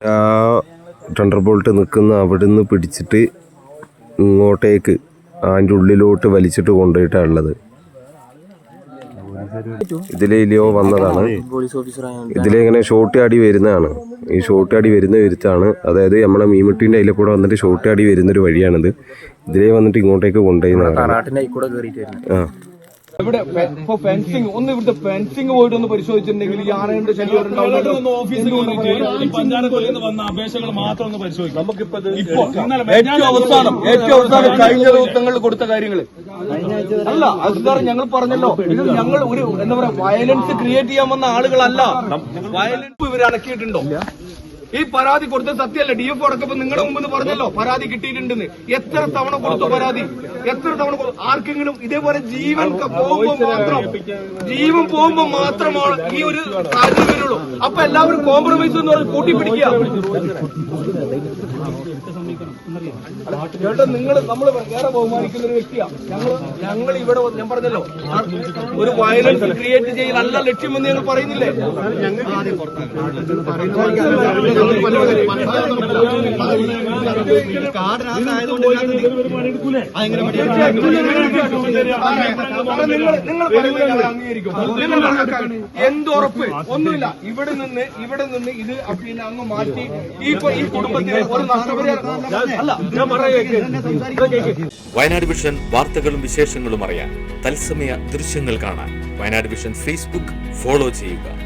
ആ thunder bolt നിൽക്കുന്ന അവിടുന്ന് പിടിച്ചിട്ട് ഇങ്ങോട്ടേക്ക് അതിന്റെ ഉള്ളിലോട്ട് വലിച്ചിട്ട് കൊണ്ടുപോയിട്ടാണ് ഉള്ളത് ഇതിലെ ഇലിയോ വന്നതാണ്. പോലീസ് ഇതിലെ ഇങ്ങനെ ഷോട്ട് അടി വരുന്നതാണ്. ഈ ഷോട്ട് അടി വരുന്ന വിരുത്താണ്. അതായത് നമ്മളെ മീൻമുട്ടീന്റെ അതിലെ കൂടെ വന്നിട്ട് ഷോട്ട് ആടി വരുന്നൊരു വഴിയാണിത്. ഇതിലേ വന്നിട്ട് ഇങ്ങോട്ടേക്ക് കൊണ്ടുപോയി ആ. ഇവിടെ ഫെൻസിങ് ഒന്ന് ഇവിടുത്തെ ഫെൻസിങ് പോയിട്ട് ഒന്ന് പരിശോധിച്ചിട്ടുണ്ടെങ്കിൽ ഈ ആനയുടെ ശല്യം ഉണ്ടാവില്ലല്ലോ. പഞ്ചായത്ത് വന്ന അപേക്ഷകൾ മാത്രം ഒന്ന് പരിശോധിക്കാം നമുക്കിപ്പോ ഏറ്റവും അവസാനം ഏറ്റവും അവസാനം കഴിഞ്ഞ ദിവസങ്ങളിൽ കൊടുത്ത കാര്യങ്ങൾ. അല്ല അത് സാർ ഞങ്ങൾ പറഞ്ഞല്ലോ. ഇത് ഞങ്ങൾ ഒരു എന്താ പറയാ വയലൻസ് ക്രിയേറ്റ് ചെയ്യാൻ വന്ന ആളുകളല്ല. വയലൻസ് ഇവർ അടക്കിയിട്ടുണ്ടോ? ഈ പരാതി കൊടുത്ത സത്യമല്ല ഡി എഫ് അടക്കപ്പോ നിങ്ങളുടെ മുമ്പ് പറഞ്ഞല്ലോ പരാതി കിട്ടിയിട്ടുണ്ടെന്ന് എത്ര തവണ കൊടുത്തു പരാതി എത്ര തവണ ആർക്കെങ്കിലും ഇതേപോലെ ജീവൻ പോകുമ്പോ മാത്രം ജീവൻ പോകുമ്പോ മാത്രമാണ് ഈ ഒരു സാഹചര്യം വരുള്ളൂ അപ്പൊ എല്ലാവരും കോംപ്രമൈസ് എന്ന് പറഞ്ഞ് കൂട്ടിപ്പിടിക്കുക ചേട്ടാ നിങ്ങൾ നമ്മൾ വേറെ ബഹുമാനിക്കുന്ന ഒരു വ്യക്തിയാണ് ഞങ്ങൾ ഞങ്ങൾ ഇവിടെ ഞാൻ പറഞ്ഞല്ലോ ഒരു വയലൻസ് ക്രിയേറ്റ് ചെയ്യാനല്ല ലക്ഷ്യമെന്ന് ഞങ്ങൾ പറയുന്നില്ലേ ഞങ്ങൾ എന്തുറപ്പ്? ഒന്നുമില്ല. ഇവിടെ നിന്ന് ഇവിടെ നിന്ന് ഇത് പിന്നെ അങ്ങ് മാറ്റി ഈ ഈ കുടുംബത്തിന് ഒരു നഷ്ടപരിഹാരം വയനാട് വിഷൻ വാർത്തകളും വിശേഷങ്ങളും അറിയാൻ തത്സമയ ദൃശ്യങ്ങൾ കാണാൻ വയനാട് വിഷൻ ഫേസ്ബുക്ക് ഫോളോ ചെയ്യുക.